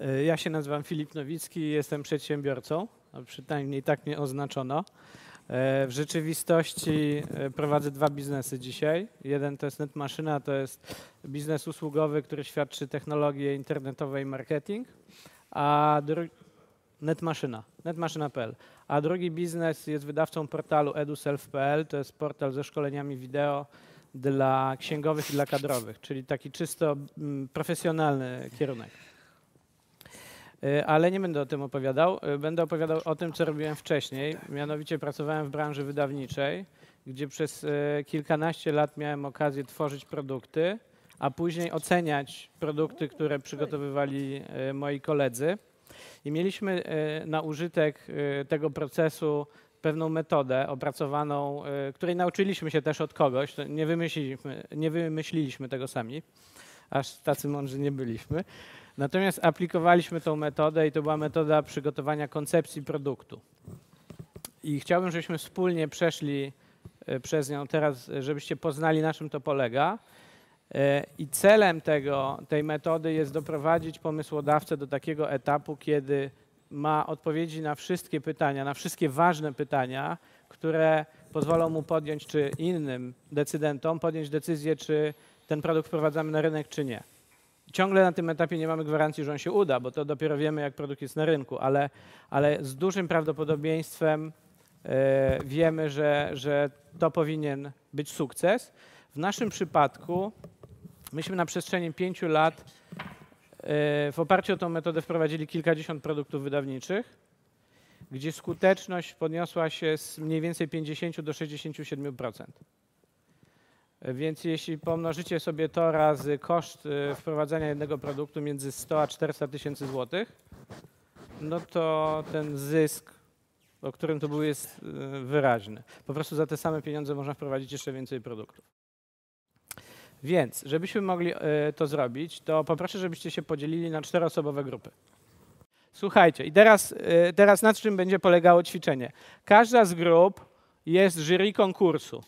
E, ja się nazywam Filip Nowicki jestem przedsiębiorcą, a przynajmniej tak mnie oznaczono. E, w rzeczywistości e, prowadzę dwa biznesy dzisiaj. Jeden to jest NetMaszyna, to jest biznes usługowy, który świadczy technologie internetowe i marketing, a drugi NetMaszyna, netmaszyna.pl. A drugi biznes jest wydawcą portalu eduself.pl, to jest portal ze szkoleniami wideo dla księgowych i dla kadrowych, czyli taki czysto mm, profesjonalny kierunek. E, ale nie będę o tym opowiadał. E, będę opowiadał o tym, co robiłem wcześniej. Mianowicie pracowałem w branży wydawniczej, gdzie przez e, kilkanaście lat miałem okazję tworzyć produkty, a później oceniać produkty, które przygotowywali moi koledzy. I mieliśmy na użytek tego procesu pewną metodę opracowaną, której nauczyliśmy się też od kogoś. Nie wymyśliliśmy, nie wymyśliliśmy tego sami, aż tacy mądrzy nie byliśmy. Natomiast aplikowaliśmy tą metodę i to była metoda przygotowania koncepcji produktu. I chciałbym, żebyśmy wspólnie przeszli e, przez nią teraz, żebyście poznali, na czym to polega. E, I celem tego, tej metody jest doprowadzić pomysłodawcę do takiego etapu, kiedy ma odpowiedzi na wszystkie pytania, na wszystkie ważne pytania, które pozwolą mu podjąć, czy innym decydentom podjąć decyzję, czy ten produkt wprowadzamy na rynek, czy nie. Ciągle na tym etapie nie mamy gwarancji, że on się uda, bo to dopiero wiemy, jak produkt jest na rynku, ale, ale z dużym prawdopodobieństwem e, wiemy, że, że to powinien być sukces. W naszym przypadku myśmy na przestrzeni pięciu lat e, w oparciu o tę metodę wprowadzili kilkadziesiąt produktów wydawniczych, gdzie skuteczność podniosła się z mniej więcej 50 do 67%. Więc jeśli pomnożycie sobie to razy koszt y, wprowadzenia jednego produktu między 100 a 400 tysięcy złotych, no to ten zysk, o którym tu był, jest y, wyraźny. Po prostu za te same pieniądze można wprowadzić jeszcze więcej produktów. Więc, żebyśmy mogli y, to zrobić, to poproszę, żebyście się podzielili na czteroosobowe grupy. Słuchajcie, i teraz, teraz na czym będzie polegało ćwiczenie? Każda z grup jest jury konkursu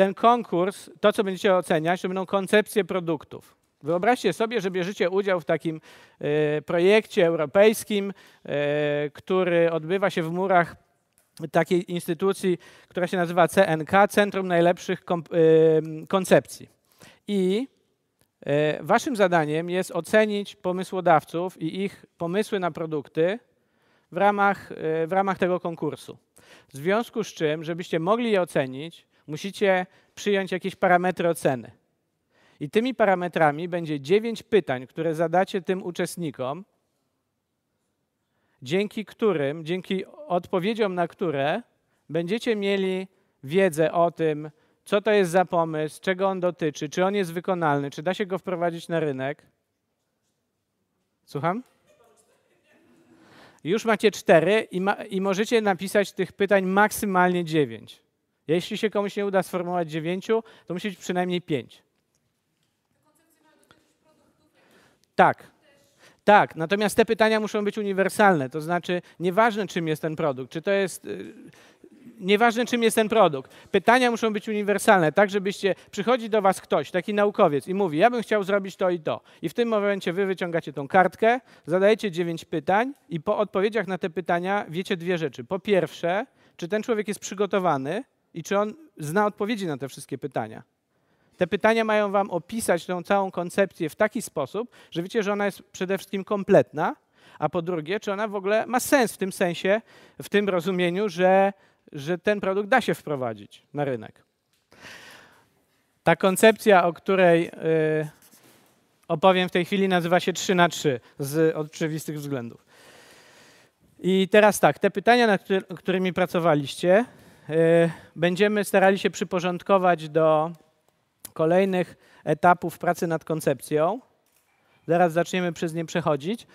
ten konkurs, to co będziecie oceniać, to będą koncepcje produktów. Wyobraźcie sobie, że bierzecie udział w takim e, projekcie europejskim, e, który odbywa się w murach takiej instytucji, która się nazywa CNK, Centrum Najlepszych e, Koncepcji. I waszym zadaniem jest ocenić pomysłodawców i ich pomysły na produkty w ramach, w ramach tego konkursu. W związku z czym, żebyście mogli je ocenić, musicie przyjąć jakieś parametry oceny. I tymi parametrami będzie dziewięć pytań, które zadacie tym uczestnikom, dzięki którym, dzięki odpowiedziom na które będziecie mieli wiedzę o tym, co to jest za pomysł, czego on dotyczy, czy on jest wykonalny, czy da się go wprowadzić na rynek. Słucham? Już macie cztery i, ma, i możecie napisać tych pytań maksymalnie dziewięć. Jeśli się komuś nie uda sformułować dziewięciu, to musi być przynajmniej pięć. Tak. Tak, natomiast te pytania muszą być uniwersalne, to znaczy nieważne czym jest ten produkt, czy to jest y, nieważne czym jest ten produkt. Pytania muszą być uniwersalne, tak żebyście przychodzi do was ktoś, taki naukowiec i mówi: "Ja bym chciał zrobić to i to". I w tym momencie wy wyciągacie tą kartkę, zadajecie dziewięć pytań i po odpowiedziach na te pytania wiecie dwie rzeczy. Po pierwsze, czy ten człowiek jest przygotowany i czy on zna odpowiedzi na te wszystkie pytania. Te pytania mają wam opisać tą całą koncepcję w taki sposób, że wiecie, że ona jest przede wszystkim kompletna, a po drugie, czy ona w ogóle ma sens w tym sensie, w tym rozumieniu, że, że ten produkt da się wprowadzić na rynek. Ta koncepcja, o której yy, opowiem w tej chwili, nazywa się 3 na 3 z oczywistych względów. I teraz tak, te pytania, nad którymi pracowaliście, będziemy starali się przyporządkować do kolejnych etapów pracy nad koncepcją. Zaraz zaczniemy przez nie przechodzić.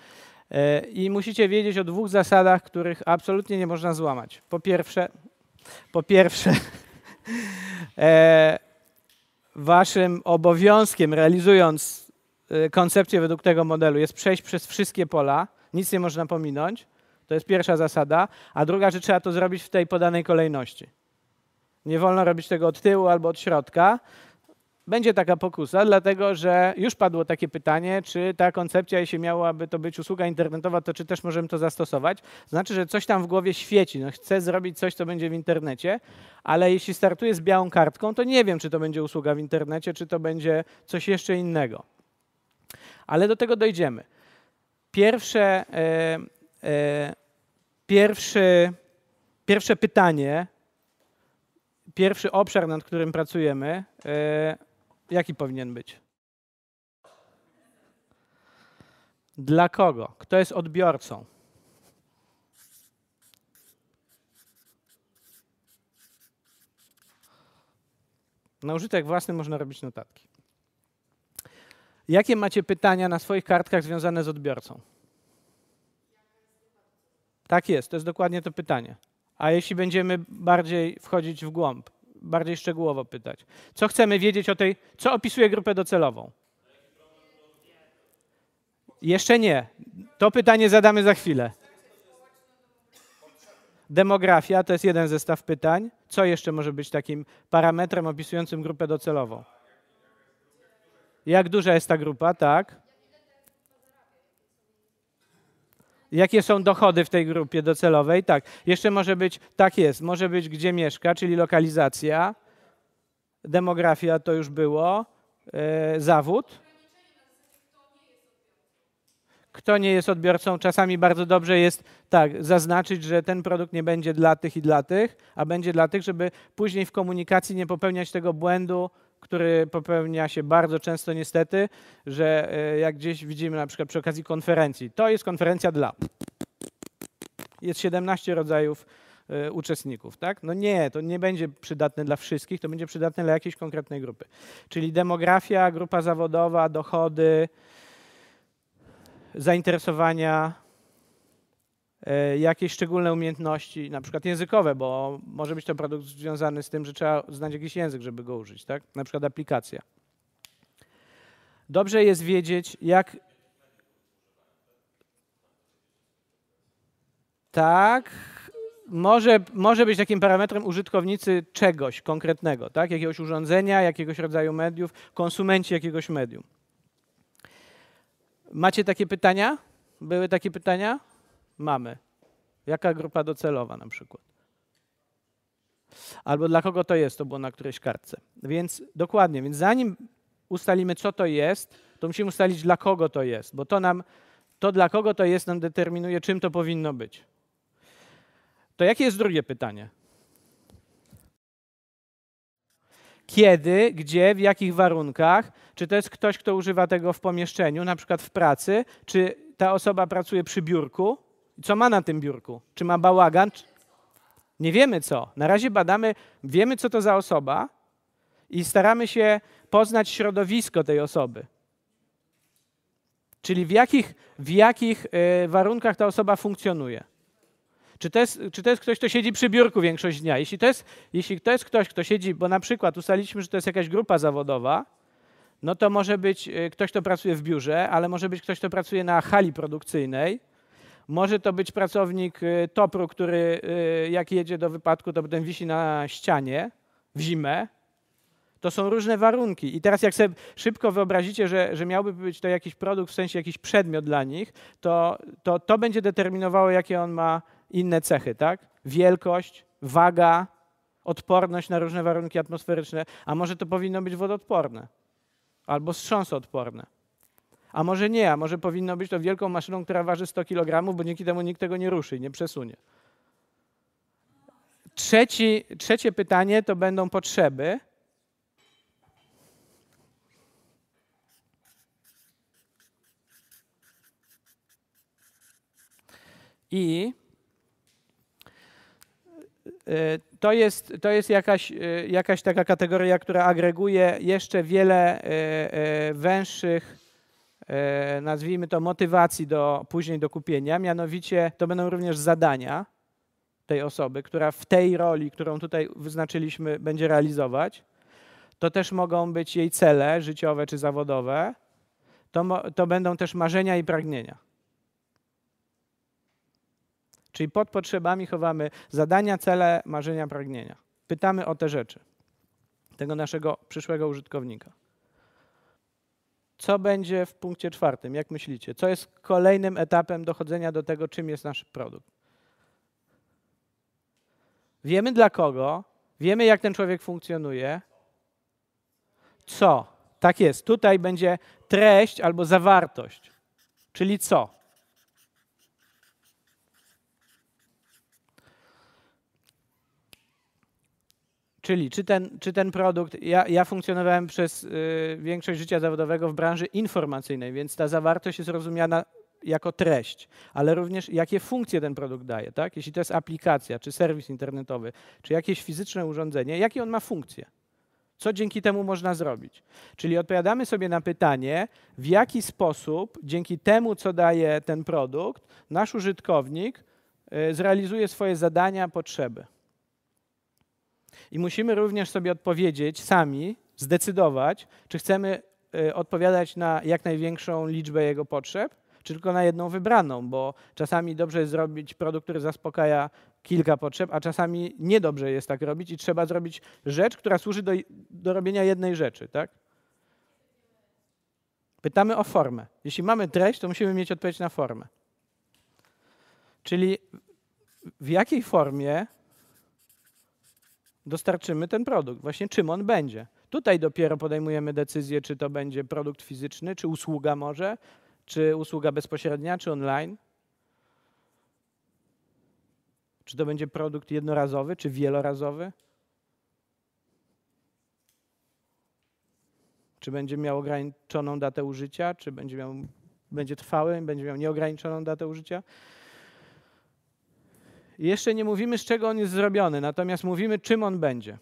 Y, I musicie wiedzieć o dwóch zasadach, których absolutnie nie można złamać. Po pierwsze, po pierwsze e, waszym obowiązkiem, realizując koncepcję według tego modelu, jest przejść przez wszystkie pola, nic nie można pominąć. To jest pierwsza zasada. A druga, że trzeba to zrobić w tej podanej kolejności. Nie wolno robić tego od tyłu albo od środka. będzie taka pokusa, dlatego że już padło takie pytanie, czy ta koncepcja, jeśli miałaby to być usługa internetowa, to czy też możemy to zastosować. Znaczy, że coś tam w głowie świeci. No, chcę zrobić coś, co będzie w internecie, ale jeśli startuję z białą kartką, to nie wiem, czy to będzie usługa w internecie, czy to będzie coś jeszcze innego. Ale do tego dojdziemy. Pierwsze, e, pierwszy, pierwsze pytanie, pierwszy obszar, nad którym pracujemy, e, jaki powinien być? Dla kogo? Kto jest odbiorcą? Na użytek własny można robić notatki. Jakie macie pytania na swoich kartkach związane z odbiorcą? Tak jest, to jest dokładnie to pytanie. A jeśli będziemy bardziej wchodzić w głąb, bardziej szczegółowo pytać, co chcemy wiedzieć o tej, co opisuje grupę docelową? Jeszcze nie. To pytanie zadamy za chwilę. Demografia to jest jeden zestaw pytań. Co jeszcze może być takim parametrem opisującym grupę docelową? Jak duża jest ta grupa, tak? Jakie są dochody w tej grupie docelowej? Tak. Jeszcze może być, tak jest, może być gdzie mieszka, czyli lokalizacja. Demografia to już było. E, zawód. Kto nie jest odbiorcą, czasami bardzo dobrze jest tak zaznaczyć, że ten produkt nie będzie dla tych i dla tych, a będzie dla tych, żeby później w komunikacji nie popełniać tego błędu, który popełnia się bardzo często niestety, że e, jak gdzieś widzimy na przykład przy okazji konferencji, to jest konferencja dla. Jest 17 rodzajów e, uczestników, tak? No nie, to nie będzie przydatne dla wszystkich, to będzie przydatne dla jakiejś konkretnej grupy. Czyli demografia, grupa zawodowa, dochody, zainteresowania, jakieś szczególne umiejętności, na przykład językowe, bo może być to produkt związany z tym, że trzeba znać jakiś język, żeby go użyć, tak? Na przykład aplikacja. Dobrze jest wiedzieć, jak. Tak, może, może być takim parametrem użytkownicy czegoś konkretnego, tak? Jakiegoś urządzenia, jakiegoś rodzaju mediów, konsumenci jakiegoś medium. Macie takie pytania? Były takie pytania? Mamy? Jaka grupa docelowa na przykład? Albo dla kogo to jest, to było na którejś kartce. Więc dokładnie, więc zanim ustalimy, co to jest, to musimy ustalić, dla kogo to jest, bo to nam, to dla kogo to jest, nam determinuje, czym to powinno być. To jakie jest drugie pytanie? Kiedy, gdzie, w jakich warunkach? Czy to jest ktoś, kto używa tego w pomieszczeniu, na przykład w pracy? Czy ta osoba pracuje przy biurku? Co ma na tym biurku? Czy ma bałagan? Nie wiemy co. Na razie badamy, wiemy co to za osoba i staramy się poznać środowisko tej osoby. Czyli w jakich, w jakich y, warunkach ta osoba funkcjonuje. Czy to, jest, czy to jest ktoś, kto siedzi przy biurku większość dnia? Jeśli to, jest, jeśli to jest ktoś, kto siedzi, bo na przykład ustaliliśmy, że to jest jakaś grupa zawodowa, no to może być y, ktoś, kto pracuje w biurze, ale może być ktoś, kto pracuje na hali produkcyjnej, może to być pracownik y, topru, który y, jak jedzie do wypadku, to potem wisi na ścianie w zimę. To są różne warunki. I teraz jak sobie szybko wyobrazicie, że, że miałby być to jakiś produkt, w sensie jakiś przedmiot dla nich, to, to to będzie determinowało, jakie on ma inne cechy, tak? Wielkość, waga, odporność na różne warunki atmosferyczne, a może to powinno być wodoodporne albo wstrząsoodporne. A może nie, a może powinno być to wielką maszyną, która waży 100 kg, bo dzięki temu nikt tego nie ruszy, nie przesunie. Trzeci, trzecie pytanie to będą potrzeby. I e, to jest, to jest jakaś, e, jakaś taka kategoria, która agreguje jeszcze wiele e, węższych nazwijmy to, motywacji do później do kupienia. Mianowicie to będą również zadania tej osoby, która w tej roli, którą tutaj wyznaczyliśmy, będzie realizować. To też mogą być jej cele życiowe czy zawodowe. To, to będą też marzenia i pragnienia. Czyli pod potrzebami chowamy zadania, cele, marzenia, pragnienia. Pytamy o te rzeczy. tego naszego przyszłego użytkownika. Co będzie w punkcie czwartym? Jak myślicie? Co jest kolejnym etapem dochodzenia do tego, czym jest nasz produkt? Wiemy dla kogo, wiemy jak ten człowiek funkcjonuje. Co? Tak jest. Tutaj będzie treść albo zawartość. Czyli co? Czyli czy ten, czy ten produkt, ja, ja funkcjonowałem przez y, większość życia zawodowego w branży informacyjnej, więc ta zawartość jest rozumiana jako treść, ale również jakie funkcje ten produkt daje. Tak? Jeśli to jest aplikacja, czy serwis internetowy, czy jakieś fizyczne urządzenie, jakie on ma funkcje? Co dzięki temu można zrobić? Czyli odpowiadamy sobie na pytanie, w jaki sposób dzięki temu, co daje ten produkt, nasz użytkownik y, zrealizuje swoje zadania, potrzeby. I musimy również sobie odpowiedzieć sami, zdecydować, czy chcemy y, odpowiadać na jak największą liczbę jego potrzeb, czy tylko na jedną wybraną, bo czasami dobrze jest zrobić produkt, który zaspokaja kilka potrzeb, a czasami niedobrze jest tak robić i trzeba zrobić rzecz, która służy do, do robienia jednej rzeczy, tak? Pytamy o formę. Jeśli mamy treść, to musimy mieć odpowiedź na formę. Czyli w jakiej formie dostarczymy ten produkt, właśnie czym on będzie. Tutaj dopiero podejmujemy decyzję, czy to będzie produkt fizyczny, czy usługa może, czy usługa bezpośrednia, czy online. Czy to będzie produkt jednorazowy, czy wielorazowy? Czy będzie miał ograniczoną datę użycia, czy będzie, miał, będzie trwały, będzie miał nieograniczoną datę użycia? Jeszcze nie mówimy, z czego on jest zrobiony, natomiast mówimy, czym on będzie.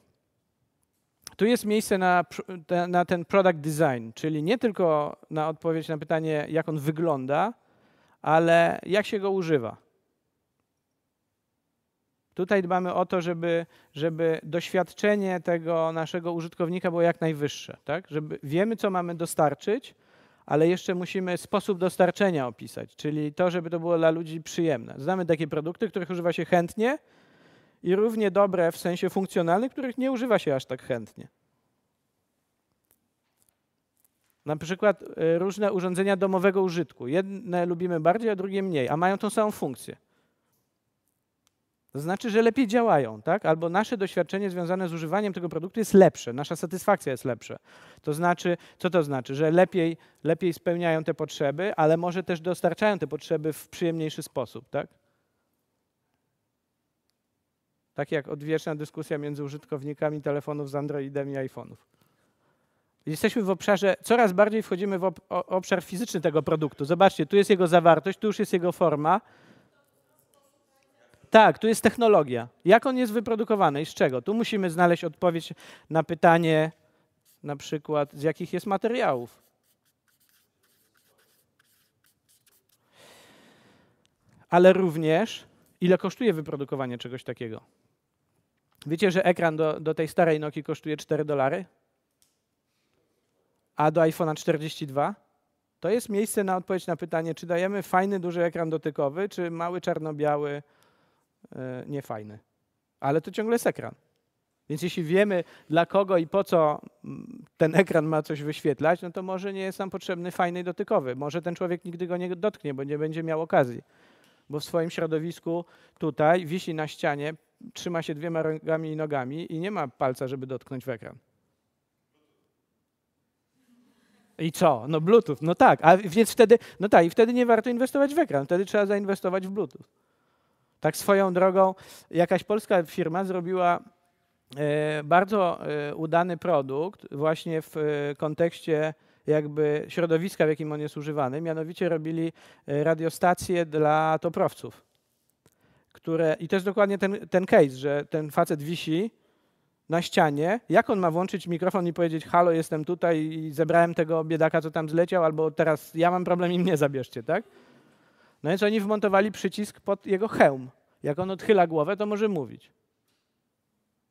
Tu jest miejsce na, na ten product design, czyli nie tylko na odpowiedź na pytanie, jak on wygląda, ale jak się go używa. Tutaj dbamy o to, żeby, żeby doświadczenie tego naszego użytkownika było jak najwyższe, tak? Żeby wiemy, co mamy dostarczyć, ale jeszcze musimy sposób dostarczenia opisać, czyli to, żeby to było dla ludzi przyjemne. Znamy takie produkty, których używa się chętnie i równie dobre w sensie funkcjonalnym, których nie używa się aż tak chętnie. Na przykład y, różne urządzenia domowego użytku. Jedne lubimy bardziej, a drugie mniej, a mają tą samą funkcję. To znaczy, że lepiej działają, tak? Albo nasze doświadczenie związane z używaniem tego produktu jest lepsze, nasza satysfakcja jest lepsza. To znaczy, co to znaczy? Że lepiej, lepiej spełniają te potrzeby, ale może też dostarczają te potrzeby w przyjemniejszy sposób, tak? Tak jak odwieczna dyskusja między użytkownikami telefonów z Androidem i iPhone'ów. Jesteśmy w obszarze, coraz bardziej wchodzimy w obszar fizyczny tego produktu. Zobaczcie, tu jest jego zawartość, tu już jest jego forma, tak, tu jest technologia. Jak on jest wyprodukowany i z czego? Tu musimy znaleźć odpowiedź na pytanie, na przykład, z jakich jest materiałów. Ale również, ile kosztuje wyprodukowanie czegoś takiego. Wiecie, że ekran do, do tej starej Nokii kosztuje 4 dolary? A do iPhone'a 42? To jest miejsce na odpowiedź na pytanie, czy dajemy fajny, duży ekran dotykowy, czy mały, czarno-biały, niefajny. Ale to ciągle jest ekran. Więc jeśli wiemy, dla kogo i po co mm, ten ekran ma coś wyświetlać, no to może nie jest nam potrzebny fajny i dotykowy. Może ten człowiek nigdy go nie dotknie, bo nie będzie miał okazji. Bo w swoim środowisku tutaj wisi na ścianie, trzyma się dwiema rękami i nogami i nie ma palca, żeby dotknąć w ekran. I co? No Bluetooth, no tak, a więc wtedy, no tak, i wtedy nie warto inwestować w ekran, wtedy trzeba zainwestować w Bluetooth. Tak swoją drogą, jakaś polska firma zrobiła e, bardzo e, udany produkt właśnie w e, kontekście jakby środowiska, w jakim on jest używany. Mianowicie robili radiostacje dla toprowców. Które, I to jest dokładnie ten, ten case, że ten facet wisi na ścianie. Jak on ma włączyć mikrofon i powiedzieć: Halo, jestem tutaj i zebrałem tego biedaka, co tam zleciał, albo teraz ja mam problem i mnie zabierzcie, tak? No więc oni wmontowali przycisk pod jego hełm. Jak on odchyla głowę, to może mówić.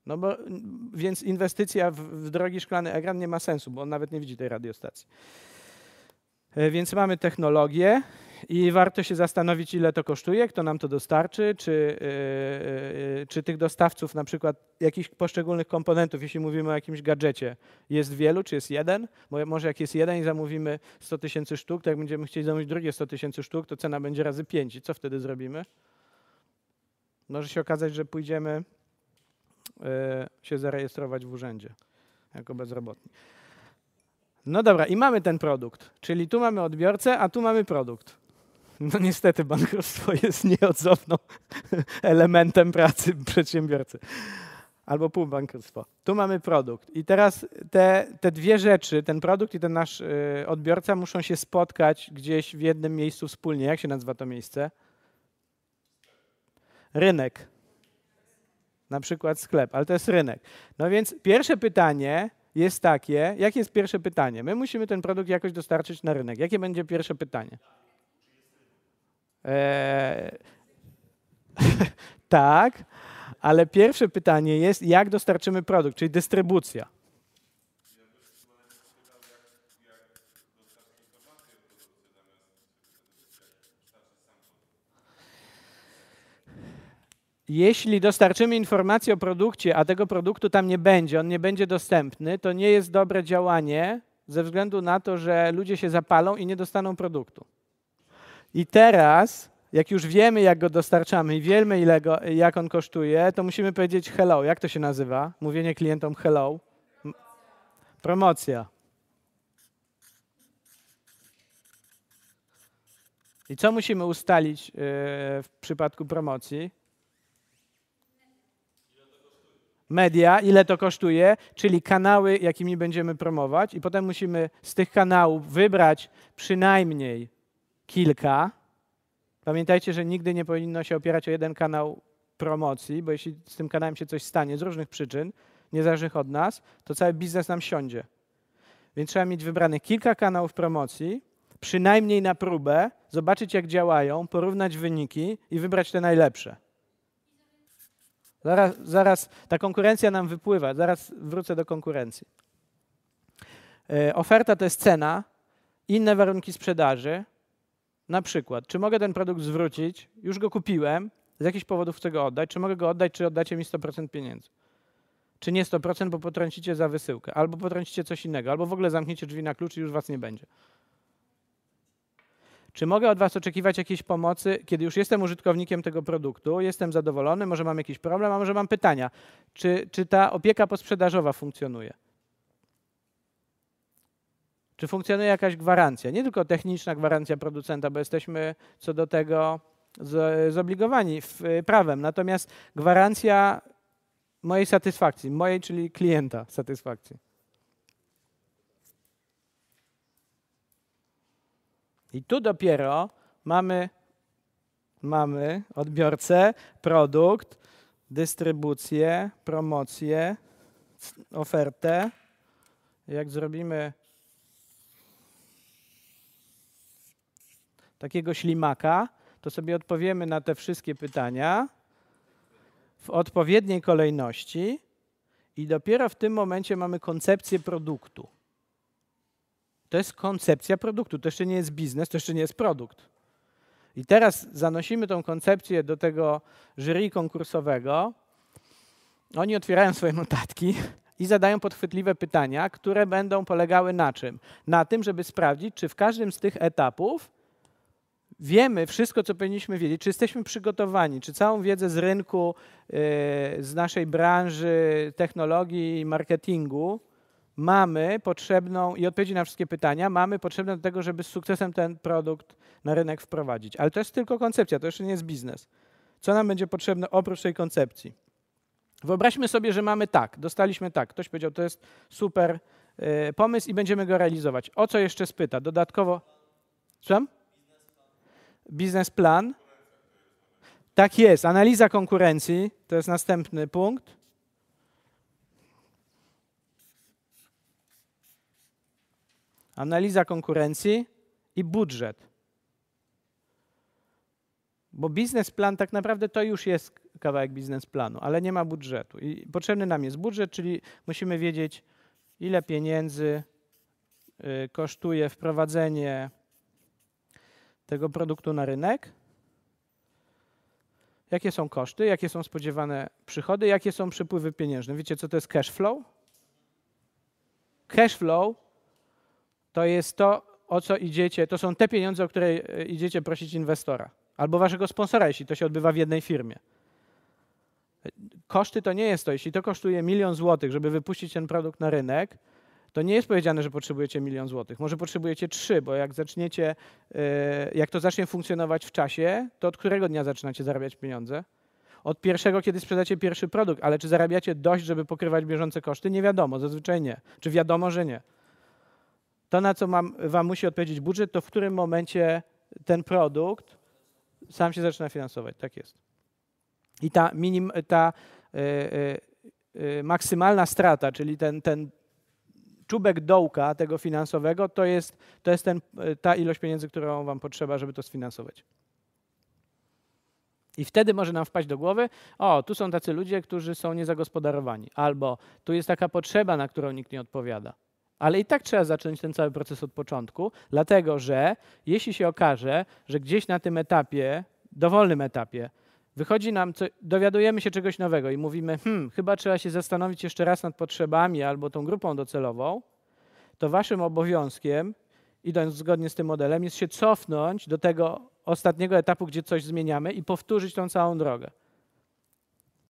No bo, więc inwestycja w, w drogi szklany ekran nie ma sensu, bo on nawet nie widzi tej radiostacji. E, więc mamy technologię I warto się zastanowić, ile to kosztuje, kto nam to dostarczy, czy, yy, czy tych dostawców, na przykład jakichś poszczególnych komponentów, jeśli mówimy o jakimś gadżecie, jest wielu, czy jest jeden. Bo może jak jest jeden i zamówimy 100 tysięcy sztuk, to jak będziemy chcieli zamówić drugie 100 tysięcy sztuk, to cena będzie razy 5. I co wtedy zrobimy? Może się okazać, że pójdziemy się zarejestrować w urzędzie jako bezrobotni. No dobra, i mamy ten produkt, czyli tu mamy odbiorcę, a tu mamy produkt. No niestety bankructwo jest nieodzowną elementem pracy przedsiębiorcy. Albo półbankructwo. Tu mamy produkt. I teraz te, te dwie rzeczy, ten produkt i ten nasz y, odbiorca muszą się spotkać gdzieś w jednym miejscu wspólnie. Jak się nazywa to miejsce? Rynek. Na przykład sklep, ale to jest rynek. No więc pierwsze pytanie jest takie, jakie jest pierwsze pytanie? My musimy ten produkt jakoś dostarczyć na rynek. Jakie będzie pierwsze pytanie? Eee, tak, ale pierwsze pytanie jest, jak dostarczymy produkt, czyli dystrybucja. Jeśli dostarczymy informację o produkcie, a tego produktu tam nie będzie, on nie będzie dostępny, to nie jest dobre działanie ze względu na to, że ludzie się zapalą i nie dostaną produktu. I teraz, jak już wiemy, jak go dostarczamy i wiemy, ile go, jak on kosztuje, to musimy powiedzieć hello. Jak to się nazywa? Mówienie klientom hello. Promocja. I co musimy ustalić yy, w przypadku promocji? media, ile to kosztuje, czyli kanały, jakimi będziemy promować, i potem musimy z tych kanałów wybrać przynajmniej kilka. Pamiętajcie, że nigdy nie powinno się opierać o jeden kanał promocji, bo jeśli z tym kanałem się coś stanie z różnych przyczyn, niezależnych od nas, to cały biznes nam siądzie. Więc trzeba mieć wybrane kilka kanałów promocji, przynajmniej na próbę, zobaczyć jak działają, porównać wyniki i wybrać te najlepsze. Zaraz, zaraz ta konkurencja nam wypływa, zaraz wrócę do konkurencji. E, oferta to jest cena, inne warunki sprzedaży. Na przykład, czy mogę ten produkt zwrócić? Już go kupiłem, z jakichś powodów chcę go oddać. Czy mogę go oddać, czy oddacie mi 100% pieniędzy? Czy nie 100%, bo potrącicie za wysyłkę, albo potrącicie coś innego, albo w ogóle zamkniecie drzwi na klucz i już was nie będzie. Czy mogę od Was oczekiwać jakiejś pomocy, kiedy już jestem użytkownikiem tego produktu, jestem zadowolony, może mam jakiś problem, a może mam pytania. Czy, czy ta opieka posprzedażowa funkcjonuje? Czy funkcjonuje jakaś gwarancja? Nie tylko techniczna gwarancja producenta, bo jesteśmy co do tego zobligowani prawem, natomiast gwarancja mojej satysfakcji, mojej, czyli klienta satysfakcji. I tu dopiero mamy, mamy odbiorcę, produkt, dystrybucję, promocję, ofertę. Jak zrobimy takiego ślimaka, to sobie odpowiemy na te wszystkie pytania w odpowiedniej kolejności i dopiero w tym momencie mamy koncepcję produktu. To jest koncepcja produktu, to jeszcze nie jest biznes, to jeszcze nie jest produkt. I teraz zanosimy tą koncepcję do tego jury konkursowego. Oni otwierają swoje notatki i zadają podchwytliwe pytania, które będą polegały na czym? Na tym, żeby sprawdzić, czy w każdym z tych etapów wiemy wszystko, co powinniśmy wiedzieć, czy jesteśmy przygotowani, czy całą wiedzę z rynku, yy, z naszej branży, technologii i marketingu mamy potrzebną i odpowiedzi na wszystkie pytania mamy potrzebne do tego, żeby z sukcesem ten produkt na rynek wprowadzić. Ale to jest tylko koncepcja, to jeszcze nie jest biznes. Co nam będzie potrzebne oprócz tej koncepcji? Wyobraźmy sobie, że mamy tak, dostaliśmy tak. Ktoś powiedział, to jest super y, pomysł i będziemy go realizować. O co jeszcze spyta? Dodatkowo. Słucham? Biznesplan. Tak jest. Analiza konkurencji to jest następny punkt. analiza konkurencji i budżet. Bo biznesplan tak naprawdę to już jest kawałek biznesplanu, ale nie ma budżetu. I potrzebny nam jest budżet, czyli musimy wiedzieć, ile pieniędzy y, kosztuje wprowadzenie tego produktu na rynek, jakie są koszty, jakie są spodziewane przychody, jakie są przepływy pieniężne. Wiecie, co to jest cash flow? Cash flow to jest to, o co idziecie, to są te pieniądze, o które e, idziecie prosić inwestora albo waszego sponsora, jeśli to się odbywa w jednej firmie. Koszty to nie jest to, jeśli to kosztuje milion złotych, żeby wypuścić ten produkt na rynek, to nie jest powiedziane, że potrzebujecie milion złotych. Może potrzebujecie trzy, bo jak zaczniecie, e, jak to zacznie funkcjonować w czasie, to od którego dnia zaczynacie zarabiać pieniądze? Od pierwszego, kiedy sprzedacie pierwszy produkt, ale czy zarabiacie dość, żeby pokrywać bieżące koszty? Nie wiadomo, zazwyczaj nie. Czy wiadomo, że nie? To, na co mam, Wam musi odpowiedzieć budżet, to w którym momencie ten produkt sam się zaczyna finansować. Tak jest. I ta, minim, ta y, y, maksymalna strata, czyli ten, ten czubek dołka tego finansowego, to jest, to jest ten, ta ilość pieniędzy, którą Wam potrzeba, żeby to sfinansować. I wtedy może nam wpaść do głowy, o, tu są tacy ludzie, którzy są niezagospodarowani, albo tu jest taka potrzeba, na którą nikt nie odpowiada. Ale i tak trzeba zacząć ten cały proces od początku, dlatego że jeśli się okaże, że gdzieś na tym etapie, dowolnym etapie, wychodzi nam, co, dowiadujemy się czegoś nowego i mówimy, hmm, chyba trzeba się zastanowić jeszcze raz nad potrzebami albo tą grupą docelową, to waszym obowiązkiem, idąc zgodnie z tym modelem, jest się cofnąć do tego ostatniego etapu, gdzie coś zmieniamy i powtórzyć tą całą drogę.